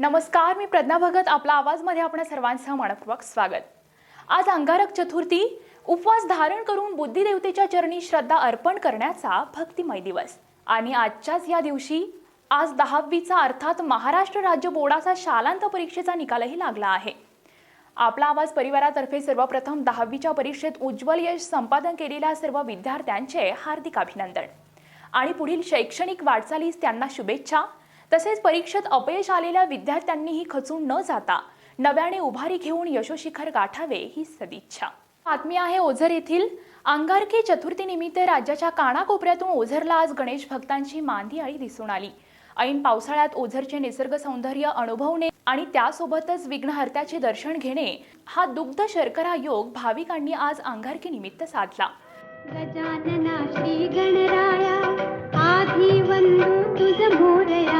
नमस्कार मी प्रज्ञा भगत आपला आवाजमध्ये आपणा सर्वांचं मनपूर्वक स्वागत. आज अंगारक चतुर्थी उपवास धारण करून बुद्धिदेवतेच्या चरणी श्रद्धा अर्पण करण्याचा भक्तिमय दिवस. आणि आजच्याच या दिवशी आज दहावीचा अर्थात महाराष्ट्र राज्य बोर्डाचा शालांत परीक्षेचा निकालही लागला आहे. आपला आवाज परिवारातर्फे सर्वप्रथम दहावीच्या परीक्षेत उज्ज्वल यश संपादन केलेल्या सर्व विद्यार्थ्यांचे हार्दिक अभिनंदन. आणि पुढील शैक्षणिक वाटचालीस त्यांना शुभेच्छा. तसेच परीक्षेत अपयश आलेल्या विद्यार्थ्यांनीही खचून न जाता नव्याने उभारी घेऊन यशोशिखर गाठावे ही सदिच्छा. बातमी आहे ओझर येथील. अंगारकी चतुर्थीनिमित्त राज्याच्या कानाकोपऱ्यातून ओझरला आज गणेश भक्तांची मांदी आळी दिसून आली. ऐन पावसाळ्यात ओझरचे निसर्ग सौंदर्य अनुभवणे आणि त्यासोबतच विघ्नहर्त्याचे दर्शन घेणे हा दुग्ध शर्करा योग भाविकांनी आज अंगारकी निमित्त साधला. गजानना श्री गणराया आधी वंदू तुझ मोरया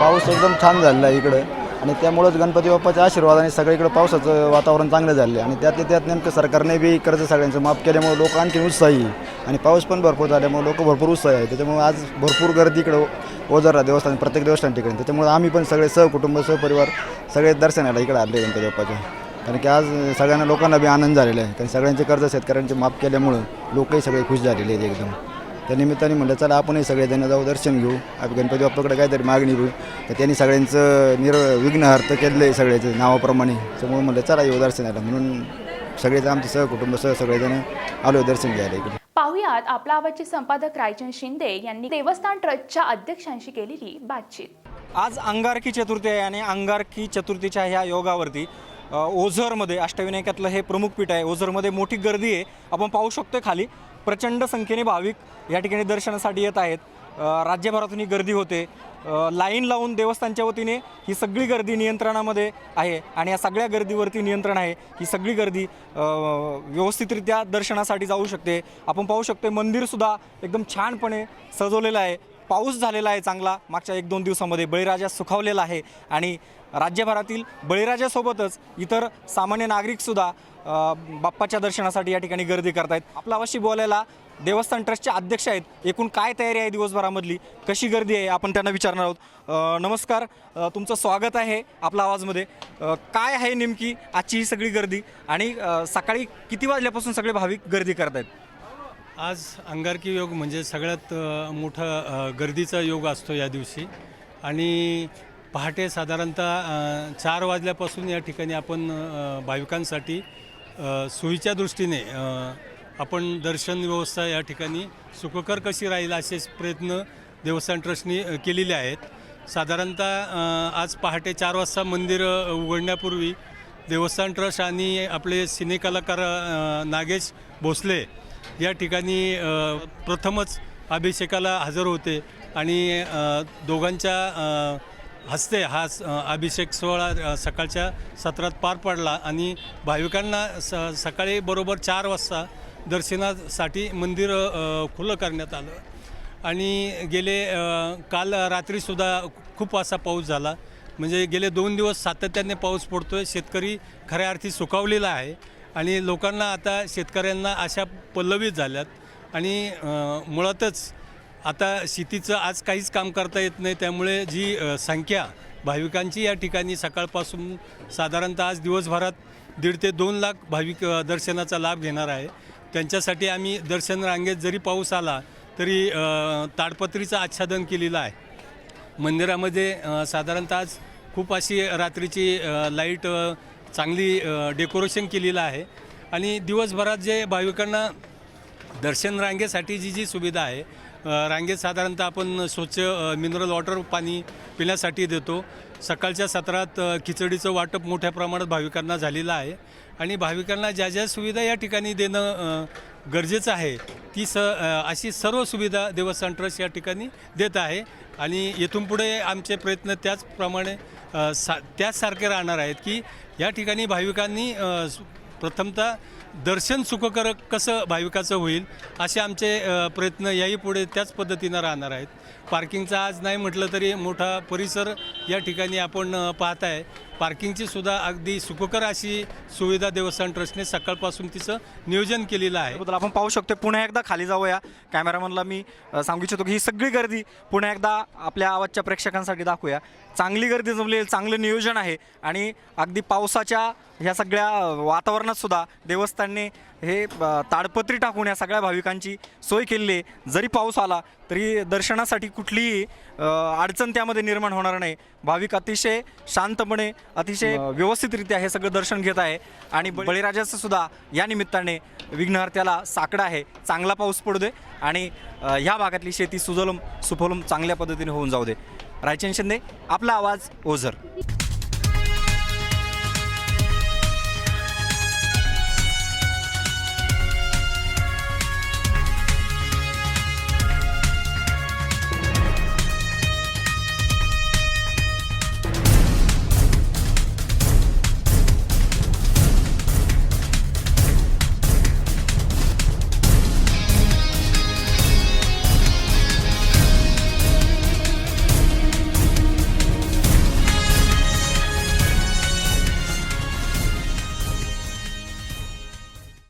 पाऊस एकदम छान झालेला आहे इकडं. आणि त्यामुळंच गणपती बाप्पाच्या आशीर्वादाने सगळीकडे पावसाचं वातावरण चांगलं झालं आहे. आणि त्यातल्या त्यात नेमकं सरकारने बी कर्ज सगळ्यांचं माफ केल्यामुळे लोक आणखी उत्साही आणि पाऊस पण भरपूर झाल्यामुळे लोक भरपूर उत्साही आहे त्याच्यामुळे आज भरपूर गर्दी इकडं ओझरला देवस्थान प्रत्येक देवस्थान ठिकाणी. त्याच्यामुळे आम्ही पण सगळे सहकुटुंब सहपरिवार सगळे दर्शनाला इकडे आले गणपती बाप्पाच्या. कारण की आज सगळ्यांना लोकांना बी आनंद झालेला आहे. कारण सगळ्यांचे कर्ज शेतकऱ्यांचे माफ केल्यामुळं लोकही सगळे खुश झालेले आहेत एकदम. त्या निमित्ताने म्हटलं चला आपणही सगळेजण जाऊ दर्शन घेऊ. आपण गणपती बाप्पाकडे काहीतरी मागणी घेऊ तर त्यांनी सगळ्यांचं निर विघ्नहर्थ केलं आहे सगळ्याचं नावाप्रमाणे. त्यामुळे म्हटलं चला येऊ दर्शनाला. म्हणून सगळेजण आमचे सहकुटुंब सह सगळेजण आलो दर्शन घ्यायला इकडे. पाहुयात आपला आवाजचे संपादक रायचंद शिंदे यांनी देवस्थान ट्रस्टच्या अध्यक्षांशी केलेली बातचीत. आज अंगारकी चतुर्थी आहे आणि अंगारकी चतुर्थीच्या ह्या योगावरती ओझरमध्ये अष्टविनायकातलं हे प्रमुख पीठ आहे. ओझरमध्ये मोठी गर्दी आहे. आपण पाहू शकतो खाली. प्रचंड संख्येने भाविक या ठिकाणी दर्शनासाठी येत आहेत. राज्यभरातून ही गर्दी होते. लाईन लावून देवस्थानच्या वतीने ही सगळी गर्दी नियंत्रणामध्ये आहे आणि या सगळ्या गर्दीवरती नियंत्रण आहे. ही सगळी गर्दी व्यवस्थितरित्या दर्शनासाठी जाऊ शकते. आपण पाहू शकतो मंदिरसुद्धा एकदम छानपणे सजवलेलं आहे. पाऊस झालेला आहे चांगला. मागच्या एक दोन दिवसामध्ये बळीराजा सुखावलेला आहे आणि राज्यभरातील बळीराजासोबतच इतर सामान्य नागरिकसुद्धा बाप्पाच्या दर्शनासाठी या ठिकाणी गर्दी करतायत. आपला अवश्य बोलायला देवस्थान ट्रस्टचे अध्यक्ष आहेत. एकूण काय तयारी आहे दिवसभरामधली? कशी गर्दी आहे? आपण त्यांना विचारणार आहोत. नमस्कार. तुमचं स्वागत आहे आपला आवाजमध्ये. काय आहे नेमकी आजची ही सगळी गर्दी? आणि सकाळी किती वाजल्यापासून सगळे भाविक गर्दी करत आहेत आज अंगारकी योग म्हणजे सगळ्यात मोठा गर्दीचा योग असतो या दिवशी. आणि पहाटे साधारणतः चार वाजल्यापासून या ठिकाणी आपण भाविकांसाठी सोयीच्या दृष्टीने आपण दर्शन व्यवस्था या ठिकाणी सुखकर कशी राहील असे प्रयत्न देवस्थान ट्रस्टनी केलेले आहेत. साधारणतः आज पहाटे चार वाजता मंदिर उघडण्यापूर्वी देवस्थान ट्रस्ट आणि आपले सिनेकलाकार नागेश भोसले या ठिकाणी प्रथमच अभिषेकाला हजर होते आणि दोघांच्या हस्ते हा स- अभिषेक सोहळा सकाळच्या सत्रात पार पडला आणि भाविकांना स सकाळी बरोबर चार वाजता दर्शनासाठी मंदिर खुलं करण्यात आलं. आणि गेले काल रात्रीसुद्धा खूप असा पाऊस झाला. म्हणजे गेले दोन दिवस सातत्याने पाऊस पडतो आहे शेतकरी खऱ्या अर्थी सुकावलेला आहे आणि लोकांना आता शेतकऱ्यांना अशा पल्लवीत झाल्यात. आणि मुळातच आता शेतीचं आज काहीच काम करता येत नाही त्यामुळे जी संख्या भाविकांची या ठिकाणी सकाळपासून साधारणतः आज दिवसभरात दीड ते दोन लाख भाविक दर्शनाचा लाभ घेणार आहे. त्यांच्यासाठी आम्ही दर्शन रांगेत जरी पाऊस आला तरी ताडपत्रीचं आच्छादन केलेलं आहे. मंदिरामध्ये साधारणतः आज खूप अशी रात्रीची लाइट चांगली डेकोरेशन केलेलं आहे. आणि दिवसभरात जे भाविकांना दर्शन रांगेसाठी जी जी सुविधा आहे रांगेत साधारणतः आपण स्वच्छ मिनरल वॉटर पाणी पिण्यासाठी देतो. सकाळच्या सत्रात खिचडीचं वाटप मोठ्या प्रमाणात भाविकांना झालेलं आहे. आणि भाविकांना ज्या ज्या सुविधा या ठिकाणी देणं गरजेचं आहे ती स अशी सर्व सुविधा देवस्थान ट्रस्ट या ठिकाणी देत आहे. आणि येथून पुढे आमचे प्रयत्न त्याचप्रमाणे सा त्याचसारखे राहणार आहेत की या ठिकाणी भाविकांनी प्रथमतः दर्शन सुखकर कसं भाविकाचं होईल असे आमचे प्रयत्न याही पुढे त्याच पद्धतीनं राहणार आहेत. पार्किंगचा आज नाही म्हटलं तरी मोठा परिसर या ठिकाणी आपण पाहत आहे पार्किंगची सुद्धा अगदी सुखकर अशी सुविधा देवस्थान ट्रस्टने सकाळपासून तिचं नियोजन केलेलं आहे. त्याबद्दल आपण पाहू शकतो पुन्हा एकदा खाली जाऊया. कॅमेरामनला मी सांगू इच्छितो की ही सगळी गर्दी पुन्हा एकदा आपल्या आवाजच्या प्रेक्षकांसाठी दाखवूया. चांगली गर्दी जमली चांगलं नियोजन आहे आणि अगदी पावसाच्या ह्या सगळ्या वातावरणात सुद्धा देवस्थानने हे ताडपत्री टाकून या सगळ्या भाविकांची सोय केलेली आहे. जरी पाऊस आला तरी दर्शनासाठी कुठलीही अडचण त्यामध्ये निर्माण होणार नाही. भाविक अतिशय शांतपणे अतिशय व्यवस्थितरित्या हे सगळं दर्शन घेत आहे. आणि बळीराजाचं सुद्धा या निमित्ताने विघ्नहर्त्याला साकडं आहे. चांगला पाऊस पडू दे आणि ह्या भागातली शेती सुजलम सुफलम चांगल्या पद्धतीने होऊन जाऊ दे. रायचंद शिंदे आपला आवाज ओझर.